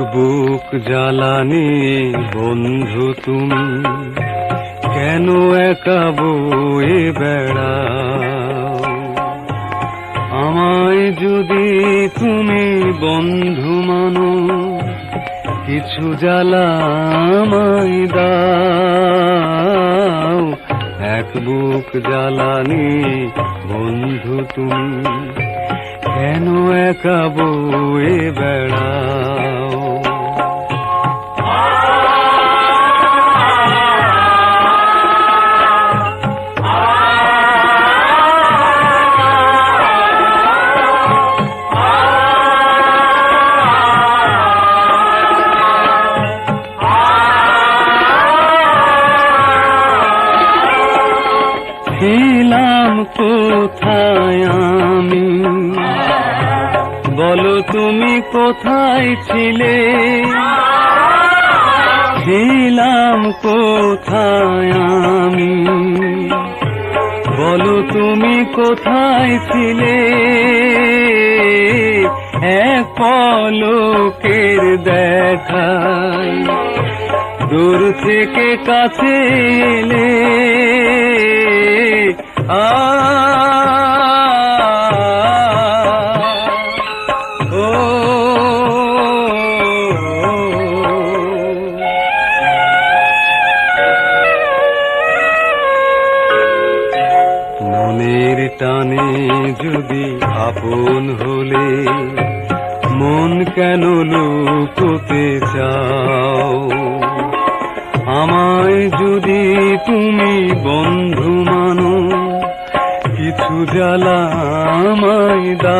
বুক জ্বালানি বন্ধু তুমি, কেন একা বয়ে বেড়াও? আমায় যদি তুমি বন্ধু মানো, কিছু জ্বালা আমায় দাও। এক বুক জ্বালানি বন্ধু তুমি, কেন একা বয়ে বেড়াও ছিলাম কোথায় আমি? বলো তুমি কোথায় ছিলে? ছিলাম কোথায় আমি? বলো তুমি কোথায় ছিলে? এক পলকের দেখায়। দূর থেকে কাছে এলে আ মনের টানে যদি আপন হলে মন কেন লুকোতে চাও? আমায় যদি তুমি বন্ধু মানো, কিছু জ্বালা আমায় দাও।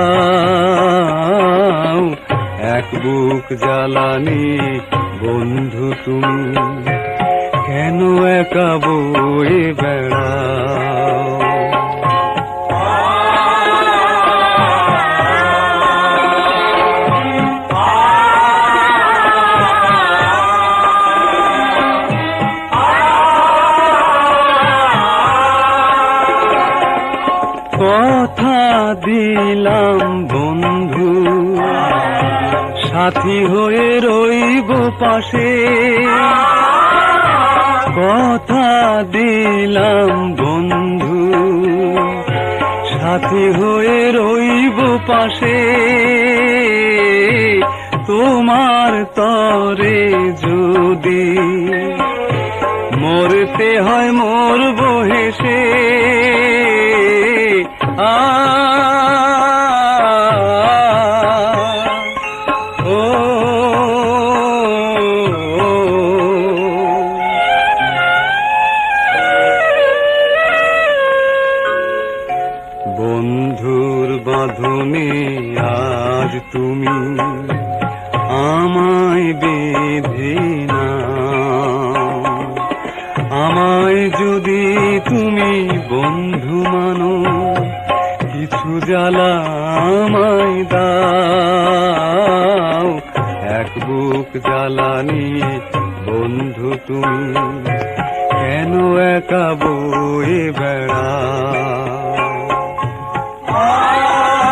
এক বুক জ্বালানি বন্ধু তুমি, কেন একা বই বয়ে কথা দিলাম বন্ধু। সাথী হয়ে রইব পাশে। কথা দিলাম বন্ধু। সাথী হয়ে রইব পাশে। তোমার তরে যদি মরতে হয় মরব হেসে। বাঁধনে আজ তুমি আমায় বেঁধে না আমায় যদি তুমি বন্ধু মানো, কিছু জ্বালা আমায় দাও। এক বুক জ্বালানি বন্ধু তুমি, কেন একা বয়ে বেড়া Oh!